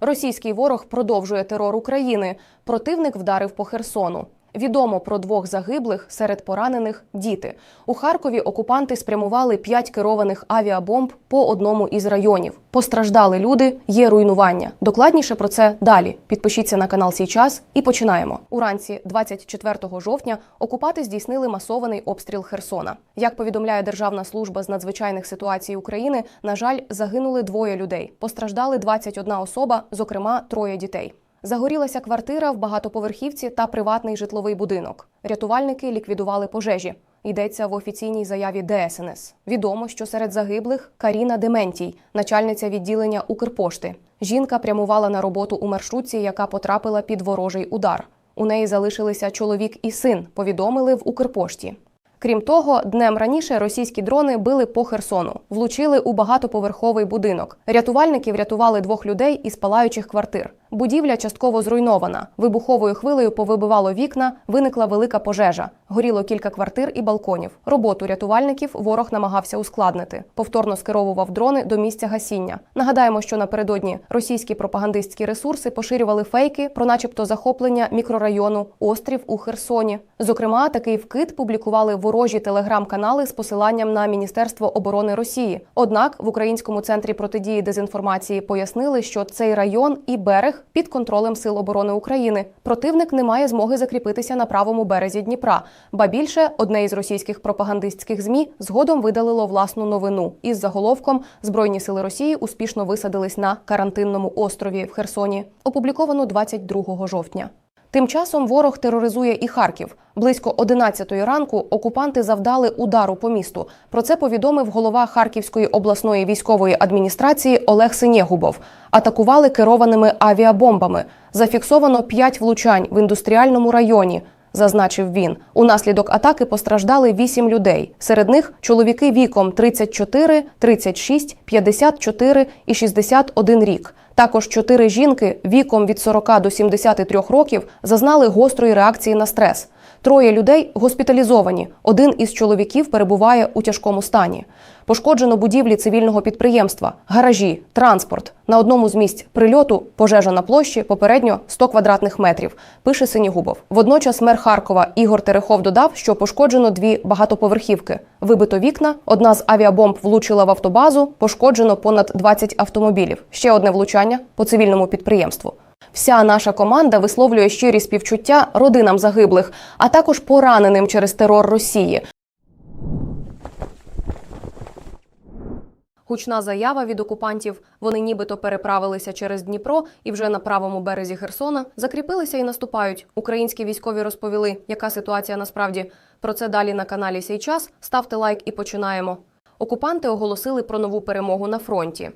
Російський ворог продовжує терор України. Противник вдарив по Херсону. Відомо про двох загиблих серед поранених діти. У Харкові окупанти спрямували п'ять керованих авіабомб по одному із районів. Постраждали люди, є руйнування. Докладніше про це далі. Підпишіться на канал «Сій час» і починаємо. Уранці 24 жовтня окупанти здійснили масований обстріл Херсона. Як повідомляє Державна служба з надзвичайних ситуацій України, на жаль, загинули двоє людей. Постраждали 21 особа, зокрема троє дітей. Загорілася квартира в багатоповерхівці та приватний житловий будинок. Рятувальники ліквідували пожежі. Йдеться в офіційній заяві ДСНС. Відомо, що серед загиблих Каріна Дементій, начальниця відділення Укрпошти. Жінка прямувала на роботу у маршрутці, яка потрапила під ворожий удар. У неї залишилися чоловік і син. Повідомили в Укрпошті. Крім того, днем раніше російські дрони били по Херсону, влучили у багатоповерховий будинок. Рятувальники врятували двох людей із палаючих квартир. Будівля частково зруйнована. Вибуховою хвилею повибивало вікна, виникла велика пожежа. Горіло кілька квартир і балконів. Роботу рятувальників ворог намагався ускладнити. Повторно скеровував дрони до місця гасіння. Нагадаємо, що напередодні російські пропагандистські ресурси поширювали фейки про, начебто, захоплення мікрорайону Острів у Херсоні. Зокрема, такий вкид публікували ворожі телеграм-канали з посиланням на Міністерство оборони Росії. Однак в українському центрі протидії дезінформації пояснили, що цей район і берег під контролем Сил оборони України. Противник не має змоги закріпитися на правому березі Дніпра. Ба більше одне із російських пропагандистських змі згодом видалило власну новину із заголовком Збройні сили Росії успішно висадились на карантинному острові в Херсоні. Опубліковано 22 жовтня. Тим часом ворог тероризує і Харків. Близько 11-ї ранку окупанти завдали удару по місту. Про це повідомив голова Харківської обласної військової адміністрації Олег Синєгубов. Атакували керованими авіабомбами. Зафіксовано 5 влучань в індустріальному районі. Зазначив він, унаслідок атаки постраждали 8 людей. Серед них чоловіки віком 34, 36, 54 і 61 рік. Також чотири жінки віком від 40 до 73 років зазнали гострої реакції на стрес. Троє людей госпіталізовані. Один із чоловіків перебуває у тяжкому стані. Пошкоджено будівлі цивільного підприємства, гаражі, транспорт. На одному з місць прильоту пожежа на площі попередньо 100 квадратних метрів. Пише Синігубов. Водночас мер Харкова Ігор Терехов додав, що пошкоджено дві багатоповерхівки. Вибито вікна. Одна з авіабомб влучила в автобазу. Пошкоджено понад 20 автомобілів. Ще одне влучання по цивільному підприємству. Вся наша команда висловлює щирі співчуття родинам загиблих, а також пораненим через терор Росії. Гучна заява від окупантів. Вони нібито переправилися через Дніпро і вже на правому березі Херсона закріпилися і наступають. Українські військові розповіли, яка ситуація насправді. Про це далі на каналі Сей час. Ставте лайк і починаємо. Окупанти оголосили про нову перемогу на фронті.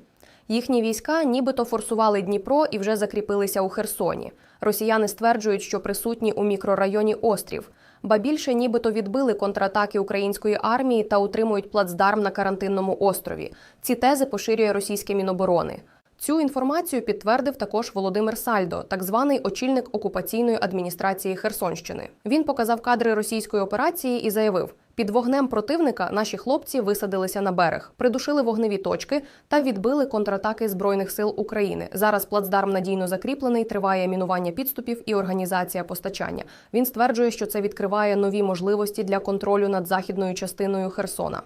Їхні війська нібито форсували Дніпро і вже закріпилися у Херсоні. Росіяни стверджують, що присутні у мікрорайоні Острів. Ба більше нібито відбили контратаки української армії та утримують плацдарм на карантинному острові. Ці тези поширює російське міноборони. Цю інформацію підтвердив також Володимир Сальдо, так званий очільник окупаційної адміністрації Херсонщини. Він показав кадри російської операції і заявив: під вогнем противника наші хлопці висадилися на берег, придушили вогневі точки та відбили контратаки збройних сил України. Зараз плацдарм надійно закріплений, триває мінування підступів і організація постачання. Він стверджує, що це відкриває нові можливості для контролю над західною частиною Херсона.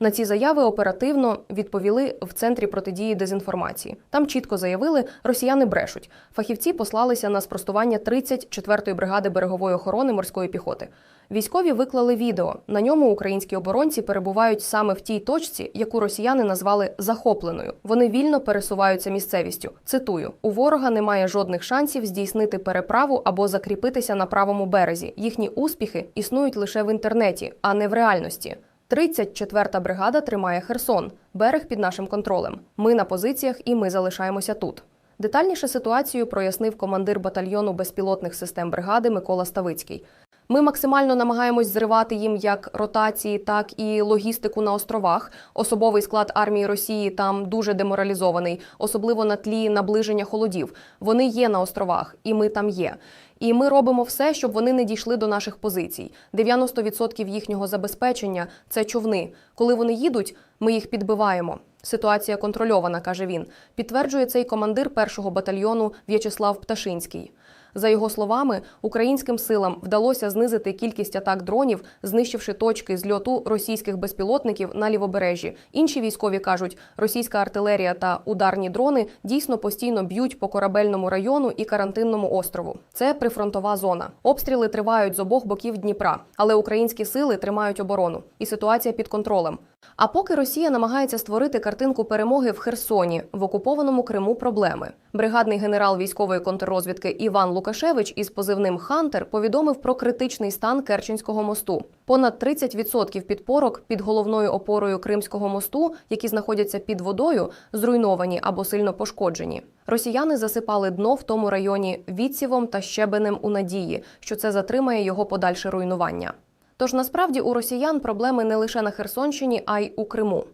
На ці заяви оперативно відповіли в центрі протидії дезінформації. Там чітко заявили, росіяни брешуть. Фахівці послалися на спростування 34-ї бригади берегової охорони морської піхоти. Військові виклали відео. На ньому українські оборонці перебувають саме в тій точці, яку росіяни назвали захопленою. Вони вільно пересуваються місцевістю. Цитую: у ворога немає жодних шансів здійснити переправу або закріпитися на правому березі. Їхні успіхи існують лише в інтернеті, а не в реальності. 34-та бригада тримає Херсон. Берег під нашим контролем. Ми на позиціях і ми залишаємося тут. Детальніше ситуацію прояснив командир батальйону безпілотних систем бригади Микола Ставицький. Ми максимально намагаємось зривати їм як ротації, так і логістику на островах. Особовий склад армії Росії там дуже деморалізований, особливо на тлі наближення холодів. Вони є на островах, і ми там є. І ми робимо все, щоб вони не дійшли до наших позицій. 90% їхнього забезпечення це човни. Коли вони їдуть, ми їх підбиваємо. Ситуація контрольована, каже він. Підтверджує цей командир першого батальйону В'ячеслав Пташинський. За його словами, українським силам вдалося знизити кількість атак дронів, знищивши точки зльоту російських безпілотників на лівобережжі. Інші військові кажуть, російська артилерія та ударні дрони дійсно постійно б'ють по корабельному району і карантинному острову. Це прифронтова зона. Обстріли тривають з обох боків Дніпра, але українські сили тримають оборону, і ситуація під контролем. А поки Росія намагається створити картинку перемоги в Херсоні, в окупованому Криму проблеми. Бригадний генерал військової контррозвідки Іван Лукашевич із позивним Хантер повідомив про критичний стан Керченського мосту. Понад 30% підпорок під головною опорою Кримського мосту, які знаходяться під водою, зруйновані або сильно пошкоджені. Росіяни засипали дно в тому районі відсівом та щебенем у надії, що це затримає його подальше руйнування. Тож насправді у росіян проблеми не лише на Херсонщині, а й у Криму.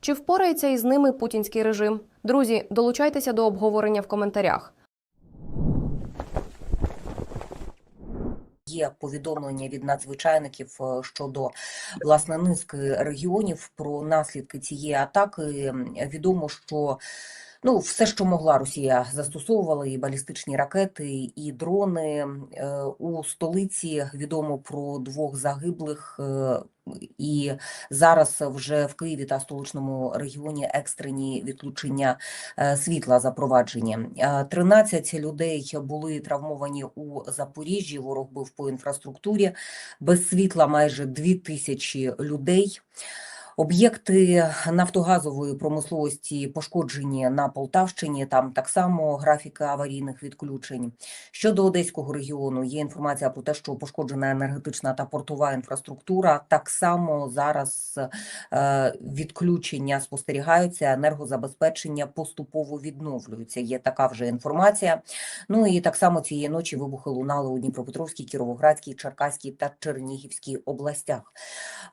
Чи впорається із ними путінський режим? Друзі, долучайтеся до обговорення в коментарях. Є повідомлення від надзвичайників е, щодо власне низки регіонів про наслідки цієї атаки. Відомо, що ну все, що могла Росія застосовувала, і балістичні ракети, і дрони Е, у столиці. Відомо про двох загиблих. е, І зараз вже в Києві та столичному регіоні екстрені відключення е, світла запроваджені. Е, 13 людей були травмовані у Запоріжжі. Ворог бив по інфраструктурі. Без світла майже 2 тисячі людей. Об'єкти нафтогазової промисловості пошкоджені на Полтавщині. Там так само графіки аварійних відключень. Щодо Одеського регіону, є інформація про те, що пошкоджена енергетична та портова інфраструктура. Так само зараз е, відключення спостерігаються, енергозабезпечення поступово відновлюється. Є така вже інформація. Ну і так само цієї ночі вибухи лунали у Дніпропетровській, Кіровоградській, Черкаській та Чернігівській областях.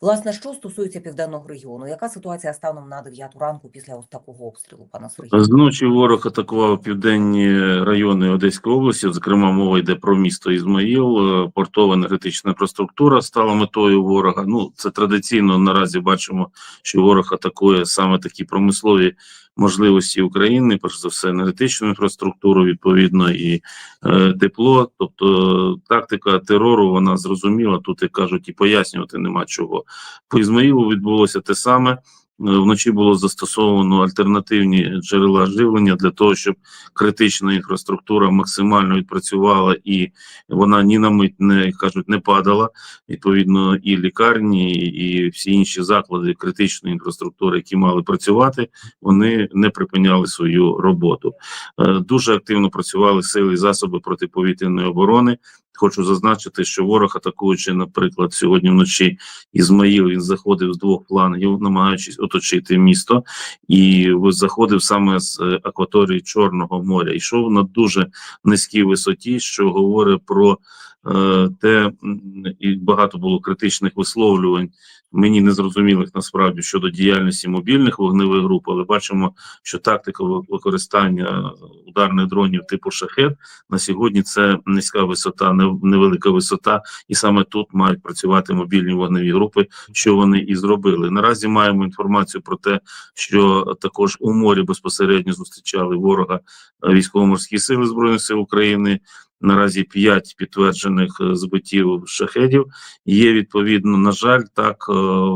Власне, що стосується південного регіону, яка ситуація станом на 9 ранку після ось такого обстрілу, пане Сергію? Зночі ворог атакував південні райони Одеської області. Зокрема, мова йде про місто Ізмаїл. Е, Портова енергетична інфраструктура стала метою ворога. Ну це традиційно наразі бачимо, що ворог атакує саме такі промислові можливості України, перш за все, енергетичну інфраструктуру, відповідно, і е, тепло. Тобто тактика терору вона зрозуміла. Тут як кажуть, і пояснювати нема чого. По Ізмаїлу відбулося те саме. Е, Вночі було застосовано альтернативні джерела живлення для того, щоб критична інфраструктура максимально відпрацювала і вона ні на мить не кажуть не падала. Відповідно, і лікарні, і всі інші заклади критичної інфраструктури, які мали працювати, вони не припиняли свою роботу. Е, Дуже активно працювали сили і засоби протиповітряної оборони. Хочу зазначити, що ворог, атакуючи, наприклад, сьогодні вночі Ізмаїл, він заходив з двох флангів, намагаючись оточити місто, і заходив саме з е, акваторії Чорного моря. Йшов на дуже низькій висоті, що говорить про те, і багато було критичних висловлювань. Мені незрозумілих насправді щодо діяльності мобільних вогневих груп, але бачимо, що тактика використання ударних дронів типу шахет на сьогодні це низька висота, невелика висота, і саме тут мають працювати мобільні вогневі групи, що вони і зробили. Наразі маємо інформацію про те, що також у морі безпосередньо зустрічали ворога е, військово-морські сили збройних сил України. Наразі п'ять підтверджених е, збиттів шахедів. Є відповідно, на жаль, так е,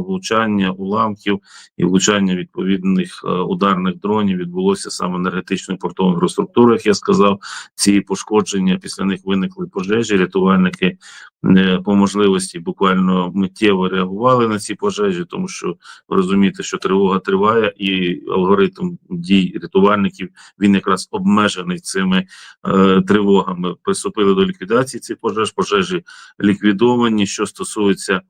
влучання уламків і влучання відповідних е, ударних дронів відбулося саме енергетичної портової інфраструктури. Як я сказав, ці пошкодження після них виникли пожежі. Рятувальники по можливості буквально миттєво реагували на ці пожежі, тому що розумієте, що тривога триває, і алгоритм дій рятувальників він якраз обмежений цими е, тривогами. Приступили до ліквідації цих пожеж. Пожежі ліквідовані. Що стосується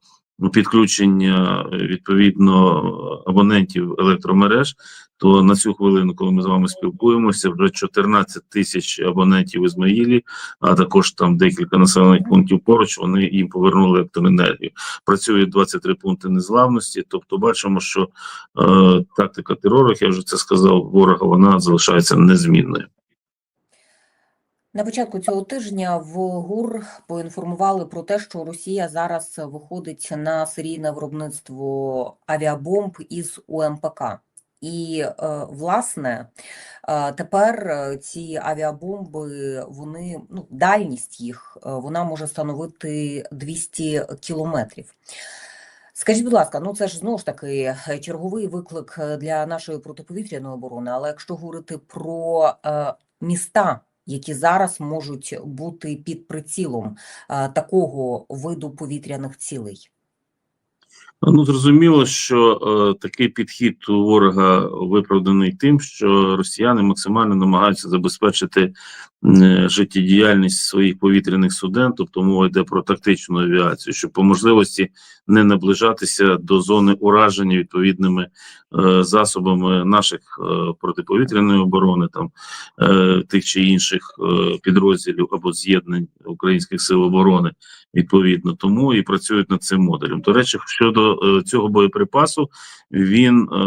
підключення е, відповідно абонентів електромереж, то на цю хвилину, коли ми з вами спілкуємося, вже 14 тисяч абонентів Ізмаїлі, а також там декілька населених пунктів поруч. Вони їм повернули електроенергію. Працюють 23 пункти незламності. Тобто, бачимо, що е, тактика терору, я вже це сказав, ворога вона залишається незмінною. На початку цього тижня в ГУР поінформували про те, що Росія зараз виходить на серійне виробництво авіабомб із УМПК. І, е, власне, е, тепер е, ці авіабомби, вони, ну, дальність їх, вона може становити 200 кілометрів. Скажіть, будь ласка, ну це ж знову ж таки черговий виклик для нашої протиповітряної оборони, але якщо говорити про міста, які зараз можуть бути під прицілом е, такого виду повітряних цілей. Ну зрозуміло, що е, такий підхід у ворога виправданий тим, що росіяни максимально намагаються забезпечити е, життєдіяльність своїх повітряних суден, тобто мова йде про тактичну авіацію, щоб по можливості не наближатися до зони ураження відповідними е, засобами наших е, протиповітряної оборони, там е, тих чи інших е, підрозділів або з'єднань українських сил оборони відповідно тому і працюють над цим модулем. До речі, щодо е, цього боєприпасу, він е,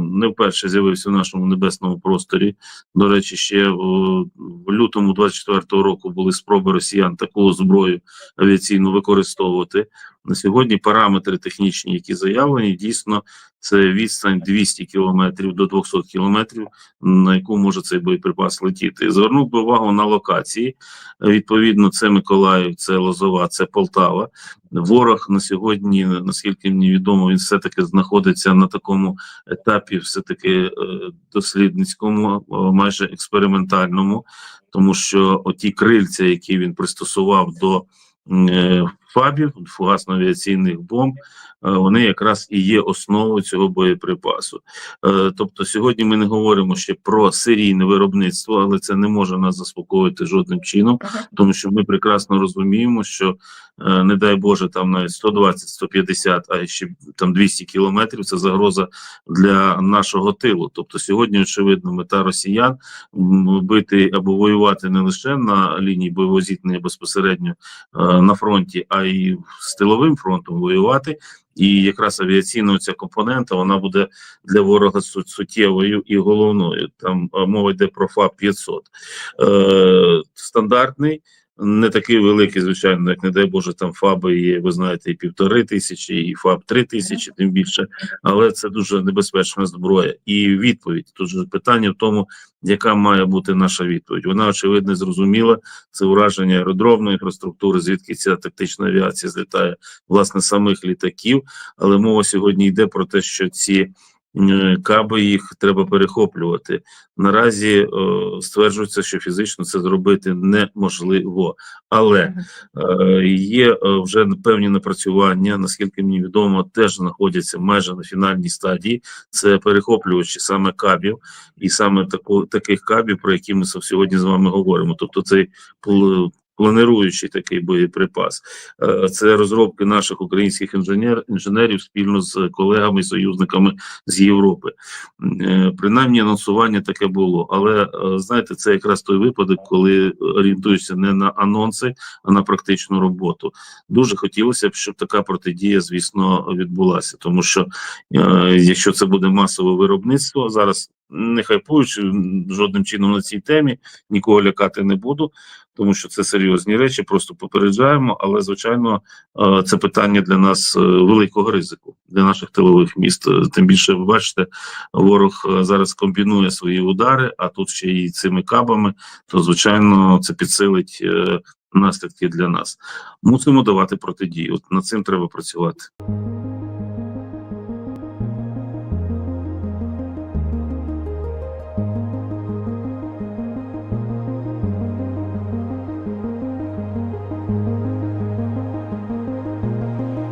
не вперше з'явився в нашому небесному просторі. До речі, ще в, в лютому 24-го року були спроби росіян таку зброю авіаційну використовувати. На сьогодні параметри технічні, які заявлені, дійсно це відстань 200 кілометрів до 200 кілометрів, на яку може цей боєприпас летіти. Звернув би увагу на локації. Відповідно, це Миколаїв, це Лозова, це Полтава. Ворог на сьогодні, наскільки мені відомо, він все-таки знаходиться на такому етапі, все-таки е, дослідницькому, е, майже експериментальному, тому що оті крильця, які він пристосував до е, фабів, фугасно-авіаційних бомб, е, вони якраз і є основою цього боєприпасу. Е, Тобто, сьогодні ми не говоримо ще про серійне виробництво, але це не може нас заспокоїти жодним чином, тому що ми прекрасно розуміємо, що е, не дай Боже, там навіть 120-150, а ще там 200 кілометрів це загроза для нашого тилу. Тобто, сьогодні очевидно, мета росіян бити або воювати не лише на лінії бойового зіткнення безпосередньо на фронті, а й з фронтом воювати. І якраз авіаційна ця компонента вона буде для ворога су- суттєвою і головною. Там е, мова йде про ФАП 500. Е, стандартний, не такий великий, звичайно, як не дай Боже, там ФАБи є, ви знаєте, і півтори тисячі, і ФАБ три тисячі, тим більше. Але це дуже небезпечна зброя. І відповідь тут же питання в тому, яка має бути наша відповідь. Вона очевидно зрозуміла. Це ураження аеродромної інфраструктури, звідки ця тактична авіація злітає власне самих літаків. Але мова сьогодні йде про те, що ці каби їх треба перехоплювати. Наразі е, стверджується, що фізично це зробити неможливо, але е, є е, вже певні напрацювання, наскільки мені відомо, теж знаходяться майже на фінальній стадії. Це перехоплювачі саме кабів, і саме таку, таких кабів, про які ми сьогодні з вами говоримо. Тобто, цей пл- плануючий такий боєприпас. Е, Це розробки наших українських інженер, інженерів спільно з колегами і союзниками з Європи. Е, Принаймні анонсування таке було, але е, знаєте, це якраз той випадок, коли орієнтуєшся не на анонси, а на практичну роботу. Дуже хотілося б, щоб така протидія, звісно, відбулася, тому що якщо це буде масове виробництво, зараз не хайпуючи жодним чином на цій темі, нікого лякати не буду, тому що це серйозні речі, просто попереджаємо. Але звичайно, е, це питання для нас е, великого ризику для наших тилових міст. Е, Тим більше, ви бачите, ворог зараз комбінує свої удари, а тут ще й цими кабами, то звичайно це підсилить наслідки для нас. Мусимо давати протидію. От над цим треба працювати.